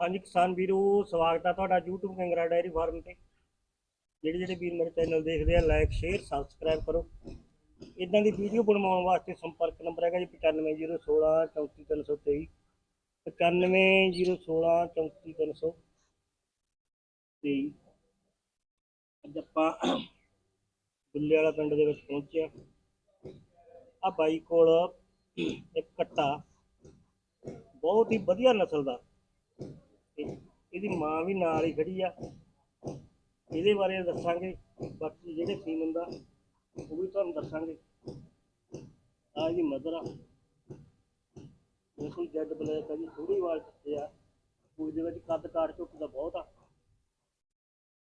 ਹਾਂਜੀ, ਕਿਸਾਨ ਵੀਰੋ, ਸਵਾਗਤ ਹੈ ਤੁਹਾਡਾ YouTube ਕੰਗਰਾ ਡਾਇਰੀ ਫਾਰਮ ਤੇ। ਜਿਹੜੇ ਜਿਹੜੇ ਵੀਰ ਮੇਰੇ ਚੈਨਲ ਦੇਖਦੇ ਆ ਲਾਈਕ ਸ਼ੇਅਰ ਸਬਸਕ੍ਰਾਈਬ ਕਰੋ। ਇਦਾਂ ਦੀ ਵੀਡੀਓ ਬਣਵਾਉਣ ਵਾਸਤੇ ਸੰਪਰਕ ਨੰਬਰ ਹੈਗਾ ਜੀ 9501634323 9501634323 ਅੱਜ ਆਪਾਂ ਦੁੱਲੇ ਵਾਲਾ ਪਿੰਡ ਦੇ ਵਿੱਚ ਪਹੁੰਚੇ ਆ। ਆ ਬਾਈ ਕੋਲ ਇੱਕ ਕੱਟਾ ਬਹੁਤ ਹੀ ਵਧੀਆ ਨਸਲ ਦਾ। ਇਹਦੀ ਮਾਂ ਵੀ ਨਾਲ ਹੀ ਖੜੀ ਆ। ਇਹਦੇ ਬਾਰੇ ਦੱਸਾਂਗੇ। ਬਾਕੀ ਜਿਹੜੇ ਸੀਮਨ ਦਾ ਉਹ ਵੀ ਤੁਹਾਨੂੰ ਦੱਸਾਂਗੇ। ਆ ਇਹਦੀ ਮਦਰ ਆ। ਬਿਲਕੁਲ ਜੈਡ ਬਲੈਕ ਆ ਜੀ ਥੋੜੀ ਵਾਲ ਚਿੱਟੇ ਆ। ਕੋਈ ਦੇ ਵਿੱਚ ਕੱਦ ਕਾਠ ਝੁੱਕ ਦਾ ਬਹੁਤ ਆ।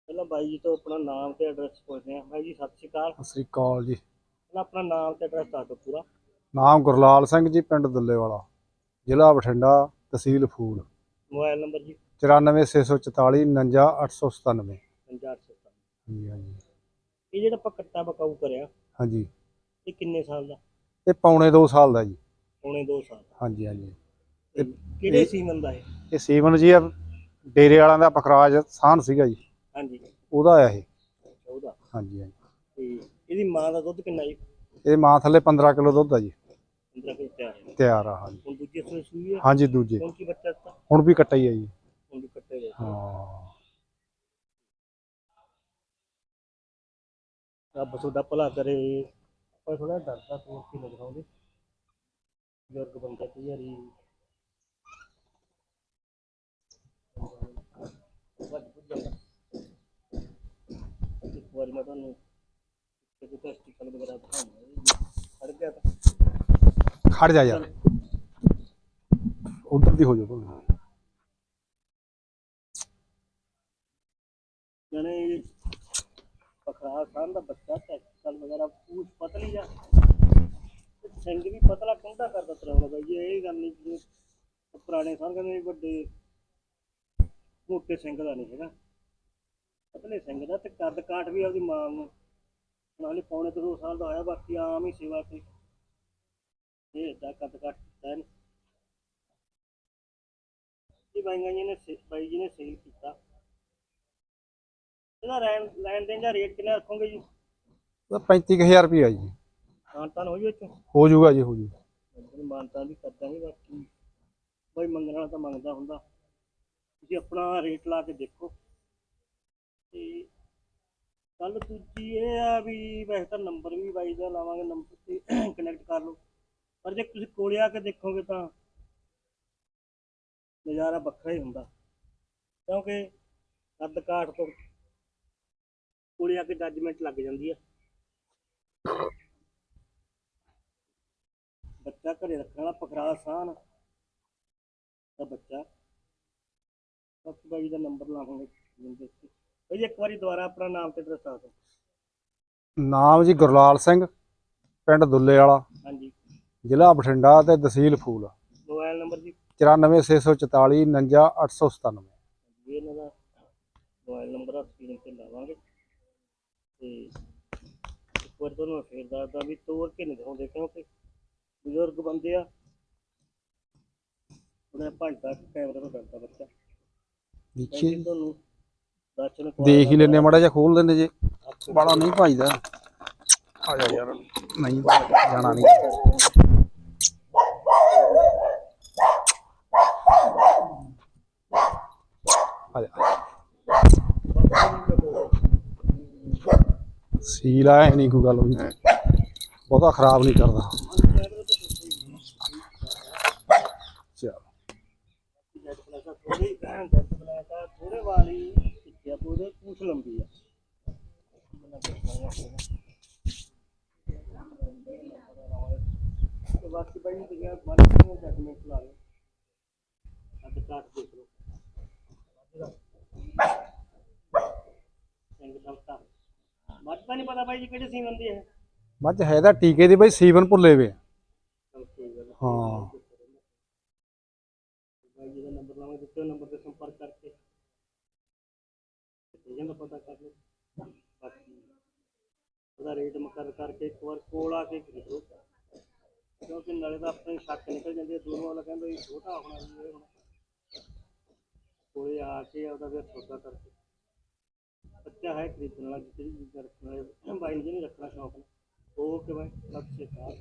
ਪਹਿਲਾਂ ਬਾਈ ਜੀ ਤੋਂ ਆਪਣਾ ਨਾਮ ਤੇ ਐਡਰੈਸ ਪੁੱਛਦੇ ਆ। ਬਾਈ ਜੀ ਸਤਿ ਸ਼੍ਰੀ ਅਕਾਲ। ਸਤਿ ਸ੍ਰੀ ਅਕਾਲ ਜੀ। ਪਹਿਲਾਂ ਆਪਣਾ ਨਾਮ ਤੇ ਐਡਰੈਸ ਦੱਸ ਦਿਓ ਪੂਰਾ। ਨਾਮ ਗੁਰਲਾਲ ਸਿੰਘ ਜੀ ਪਿੰਡ ਦੁੱਲੇਵਾਲਾ ਜ਼ਿਲ੍ਹਾ ਬਠਿੰਡਾ ਤਹਿਸੀਲ ਫੂਲ। ਮੋਬਾਈਲ ਨੰਬਰ ਜੀ। 94644 49897 ਪੰਜਾਬ ਸਰਕਾਰ ਹਾਂਜੀ ਹਾਂਜੀ। ਇਹ ਜਿਹੜਾ ਆਪਾਂ ਕੱਟਾ ਬਕਾਊ ਕਰਿਆ ਹਾਂਜੀ। ਇਹ ਕਿੰਨੇ ਸਾਲ ਦਾ? ਇਹ ਪੌਣੇ 2 ਸਾਲ ਦਾ ਜੀ। ਪੌਣੇ 2 ਸਾਲ ਦਾ। ਹਾਂਜੀ ਹਾਂਜੀ। ਤੇ ਕਿਹੜੇ ਸੀਮਨ ਦਾ ਇਹ? ਇਹ ਸੀਵਨ ਜੀ ਆ ਡੇਰੇ ਵਾਲਿਆਂ ਦਾ ਪਖਰਾਜ ਸਾਨ ਸੀਗਾ ਜੀ। ਹਾਂਜੀ। ਉਹਦਾ ਆ ਇਹ। ਉਹਦਾ। ਹਾਂਜੀ ਹਾਂਜੀ। ਤੇ ਇਹਦੀ ਮਾਂ ਦਾ ਦੁੱਧ ਕਿੰਨਾ ਜੀ? ਇਹ ਮਾਂ ਥੱਲੇ 15 ਕਿਲੋ ਦੁੱਧ ਆ ਜੀ। 15 ਕਿਲੋ ਤਿਆਰ ਹੈ। ਤਿਆਰ ਆ ਹਾਂਜੀ। ਹੁਣ ਦੂਜੇ ਸੂਏ ਸੂਈ ਹੈ? ਹਾਂਜੀ ਦੂਜੇ। ਹੁਣ ਕੀ ਬੱਚਾ ਦਿੱਤਾ? ਹੁਣ ਵੀ ਕੱਟਾ ਹੀ ਆ ਜੀ। ਹਾਂ। ਰੱਬ ਤੁਹਾਡਾ ਭਲਾ ਕਰੇ। ਆਪਾਂ ਥੋੜਾ ਡਰਦਾ ਤੋਂ ਕੀ ਨਜ਼ਰ ਆਉਂਦੇ ਬਜ਼ੁਰਗ ਬੰਦੇ ਕਈ ਵਾਰੀ ਇੱਕ ਵਾਰੀ ਮੈਂ ਤੁਹਾਨੂੰ ਕਿਤੇ ਟੈਸਟੀਕਲ ਵਗੈਰਾ ਦਿਖਾਉਂਗਾ ਫੜ ਗਿਆ ਤਾਂ। ਖੜ ਜਾ ਯਾਰ। ਉਧਰ ਦੀ ਹੋ ਜਾ ਭਾਵੇਂ। ਜਣੇ ਪਖਰਾ ਖਾਨ ਦਾ ਬੱਚਾ ਟੈਕਸਲ ਵਗੈਰਾ ਪੂਛ ਪਤਲੀ ਜਾ ਸਿੰਘ ਵੀ ਪਤਲਾ ਕੰਡਾ ਕਰਦਾ ਤਰਾਉਣਾ ਬਾਈ ਇਹ ਗੱਲ ਨਹੀਂ ਕਿ ਪੁਰਾਣੇ ਸਾਲ ਕਹਿੰਦੇ ਵੱਡੇ ਮੋਟੇ ਸਿੰਘ ਦਾ ਨਹੀਂ ਹੈਗਾ। ਪਤਲੇ ਸਿੰਘ ਦਾ ਤੇ ਕੱਦ ਕਾਠ ਵੀ ਆਪਦੀ ਮਾਂ ਨੂੰ ਨਾਲੇ ਪੌਣੇ ਕੁ ਦੋ ਸਾਲ ਦਾ ਹੋਇਆ, ਬਾਕੀ ਆਮ ਹੀ ਸੇਵਾ ਤੇ। ਇਹ ਏਦਾਂ ਕੱਦ ਕਾਠ ਕੀਤਾ ਨੇ ਇਹ ਜੀ ਨੇ ਬਾਈ ਜੀ ਨੇ ਸੇਲ ਕੀਤਾ। ਇਹਦਾ ਲੈਣ ਲੈਣ ਦੇਣ ਦਾ ਰੇਟ ਕਿੰਨਾ ਰੱਖੋਗੇ ਜੀ? ਉਹਦਾ 35000 ਰੁਪਇਆ ਜੀ। ਮਾਨਤਾਨ ਹੋ ਜੀ ਹੋ ਜਾਊਗਾ ਜੀ ਹੋ ਜੂ। ਮਾਨਤਾਨ ਵੀ ਕਰ ਦਾਂਗੇ ਬਾਕੀ। ਕੋਈ ਮੰਗਣ ਵਾਲਾ ਤਾਂ ਮੰਗਦਾ ਹੁੰਦਾ। ਤੁਸੀਂ ਆਪਣਾ ਰੇਟ ਲਾ ਕੇ ਦੇਖੋ। ਤੇ ਕੱਲ ਦੂਜੀ ਇਹ ਆ ਵੀ ਵੈਸੇ ਤਾਂ ਨੰਬਰ ਵੀ ਬਾਈ ਦਾ ਲਾਵਾਂਗੇ ਨੰਬਰ ਤੇ ਕਨੈਕਟ ਕਰ ਲਓ। ਪਰ ਜੇ ਤੁਸੀਂ ਕੋਲੇ ਆ ਕੇ ਦੇਖੋਗੇ ਤਾਂ ਨਜ਼ਾਰਾ ਵੱਖਰਾ ਹੀ ਹੁੰਦਾ। ਕਿਉਂਕਿ ਕੱਦ ਕਾਠ ਤੋਂ ਕੋਲੇ ਆ ਕੇ ਜੱਜਮੈਂਟ ਲੱਗ ਜਾਂਦੀ ਆ। ਬੱਚਾ ਘਰੇ ਰੱਖਣ ਵਾਲਾ ਪਕੜਾ ਆਸਾਨ ਦਾ ਬੱਚਾ ਬਾਕੀ ਬਾਈ ਦਾ ਨੰਬਰ ਲਾਵਾਂਗੇ ਜਿੰਦੇ ਬਾਈ ਇੱਕ ਵਾਰੀ ਦੁਬਾਰਾ ਆਪਣਾ ਨਾਮ ਤੇ ਐਡਰੈਸ ਦੱਸ ਦਿਓ। ਨਾਮ ਜੀ ਗੁਰਲਾਲ ਸਿੰਘ ਪਿੰਡ ਦੁੱਲੇਵਾਲਾ ਹਾਂਜੀ। ਜ਼ਿਲ੍ਹਾ ਬਠਿੰਡਾ ਤੇ ਤਹਿਸੀਲ ਫੂਲ। ਮੋਬਾਈਲ ਨੰਬਰ ਜੀ। 94644 49897 ਇਹ ਇਹਨਾਂ ਦਾ ਮੋਬਾਈਲ ਨੰਬਰ ਆ ਸਕਰੀਨ ਤੇ ਲਾਵਾਂਗੇ। ਤੇ ਇੱਕ ਵਾਰ ਤੁਹਾਨੂੰ ਮੈਂ ਫੇਰ ਦੱਸਦਾ ਵੀ ਤੋੜ ਕੇ ਨਹੀਂ ਦਿਖਾਉਂਦੇ ਕਿਉਂਕਿ ਬਜ਼ੁਰਗ ਬੰਦੇ ਆ। ਉਹਨੇ ਘੰਟਾ ਕੈਮਰਾ ਤੋਂ ਡਰਦਾ ਬੱਚਾ। ਮੈਂ ਤੁਹਾਨੂੰ ਦਰਸ਼ਨ ਦੇਖ ਹੀ ਲੈਨੇ ਮੜਾ ਜਿਹਾ ਖੋਲ ਲੈਨੇ ਜੇ। ਬੜਾ ਨਹੀਂ ਭਾਈਦਾ ਆ ਜਾ ਯਾਰ। ਨਹੀਂ ਜਾਣਾ ਨਹੀਂ। ਆ ਜਾ। ਸੀਲ ਆ ਨਹੀਂ ਕੋਈ ਗੱਲ ਹੋਈ ਬਹੁਤਾ ਖਰਾਬ ਨਹੀਂ ਕਰਦਾ। ਚਲ। ਥੋੜੀ ਜੱਟ ਬਲਾਕਾ ਥੋੜੇ ਵਾਲੀ ਕਿੱਥੇ ਪੂਰੇ ਪੂਛ ਲੰਬੀ ਆ ਤੇ ਬਾਕੀ ਬਾਈ ਨੂੰ ਤੁਸੀਂ ਮਾਰਕੀਟ ਨੂੰ ਜੱਜਮੈਂਟ ਲਾ ਲਓ। ਅੱਧ ਕਾਟ ਦੇਖ ਲਓ ਸਿੰਘ ਦਲਤਾ ਮੱਝ ਤਾਂ ਨਹੀਂ ਪਤਾ ਬਾਈ ਜੀ ਕਿਹੜੇ ਸੀਮਨ ਦੀ ਹੈ ਮੱਝ ਹੈ ਤਾਂ ਟੀਕੇ ਦੀ ਬਈ ਸੀਵਨ ਭੁੱਲੇ ਵੇ। ਨੀ। ਹਾਂ। ਬਾਈ ਜੀ ਦਾ ਨੰਬਰ ਲਾਵਾਂਗੇ ਦਿੱਤੇ ਨੰਬਰ ਤੇ ਸੰਪਰਕ ਕਰਕੇ। ਇਹਨਾਂ ਦਾ ਪਤਾ ਕਰ ਲਓ। ਬਾਕੀ ਉਹਦਾ ਰੇਟ ਮੁਕਰ ਕਰਕੇ ਇੱਕ ਵਾਰ ਕੋਲ ਆ ਕੇ ਖਰੀਦੋ। ਕਿਉਂਕਿ ਨਾਲੇ ਤਾਂ ਆਪਣੇ ਸ਼ੱਕ ਨਿਕਲ ਜਾਂਦੇ ਆ, ਦੂਰੋਂ ਵਾਲਾ ਕਹਿੰਦਾ ਇਹ ਛੋਟਾ ਹੋਣਾ ਜੀ ਇਹ ਹੋਣਾ। ਕੋਲੇ ਆ ਕੇ ਆਪਦਾ ਫਿਰ ਸੌਦਾ ਕਰਕੇ। ਬੱਚਾ ਹੈ ਖਰੀਦਣ ਵਾਲਾ ਜਿਹੜੀ ਚੀਜ਼ ਰੱਖਣ ਵਾਲੇ, ਬਾਈ ਨੂੰ ਜਿਹਨੇ ਰੱਖਣਾ ਸ਼ੌਕ, ਉਹ ਕਿ ਬਾਈ ਸਤਿ ਸ਼੍ਰੀ ਅਕਾਲ